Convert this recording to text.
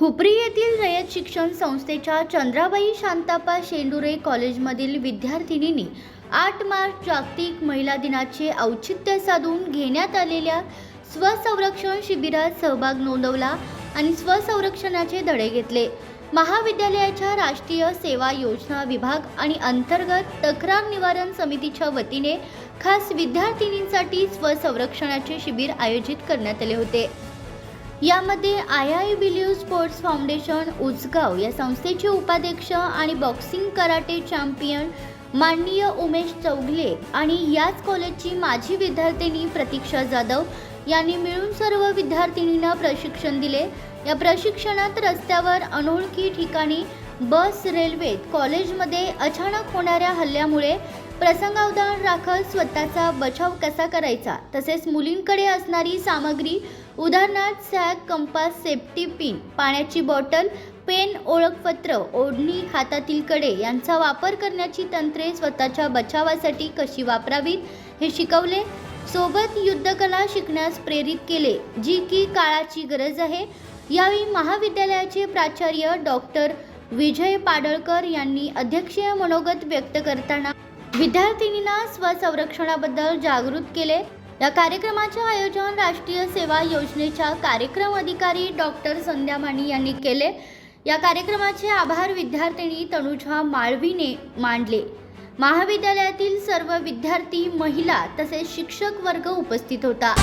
हुपरी येथील रयत शिक्षण संस्थेच्या चंद्राबाई शांतापा शेंडुरे कॉलेजमधील विद्यार्थिनींनी आठ मार्च जागतिक महिला दिनाचे औचित्य साधून घेण्यात आलेल्या स्वसंरक्षण शिबिरात सहभाग नोंदवला आणि स्वसंरक्षणाचे धडे घेतले. महाविद्यालयाच्या राष्ट्रीय सेवा योजना विभाग आणि अंतर्गत तक्रार निवारण समितीच्या वतीने खास विद्यार्थिनींसाठी स्वसंरक्षणाचे शिबिर आयोजित करण्यात आले होते. यामध्ये I I believe sports foundation Uchgaon या संस्थेचे उपाध्यक्ष आणि बॉक्सिंग कराटे चॅम्पियन माननीय उमेश चौगले आणि याच कॉलेजची माजी विद्यार्थिनी प्रतीक्षा जाधव यांनी मिळून सर्व विद्यार्थिनींना प्रशिक्षण दिले. या प्रशिक्षणात रस्त्यावर अनोळखी ठिकाणी बस रेल्वेत कॉलेजमध्ये अचानक होणाऱ्या हल्ल्यामुळे प्रसंगावधान राखत स्वतःचा बचाव कसा करायचा तसेच मुलींकडे असणारी सामग्री उदाहरणार्थ सॅग कंपास सेफ्टी पिन पाण्याची बॉटल पेन ओळखपत्र ओढणी हातातील कडे यांचा वापर करण्याची तंत्रे स्वतःच्या बचावासाठी कशी वापरावीत हे शिकवले. सोबत युद्धकला शिकण्यास प्रेरित केले जी की काळाची गरज आहे. यावेळी महाविद्यालयाचे प्राचार्य डॉक्टर विजय पाडळकर यांनी अध्यक्षीय मनोगत व्यक्त करताना विद्यार्थिनींना स्वसंरक्षणाबद्दल जागृत केले. या कार्यक्रमाचे आयोजन राष्ट्रीय सेवा योजनेच्या कार्यक्रम अधिकारी डॉक्टर संध्या माने यांनी केले. या कार्यक्रमाचे आभार विद्यार्थिनी तनुजा माळवीने मांडले. महाविद्यालयातील सर्व विद्यार्थी महिला तसेच शिक्षक वर्ग उपस्थित होता.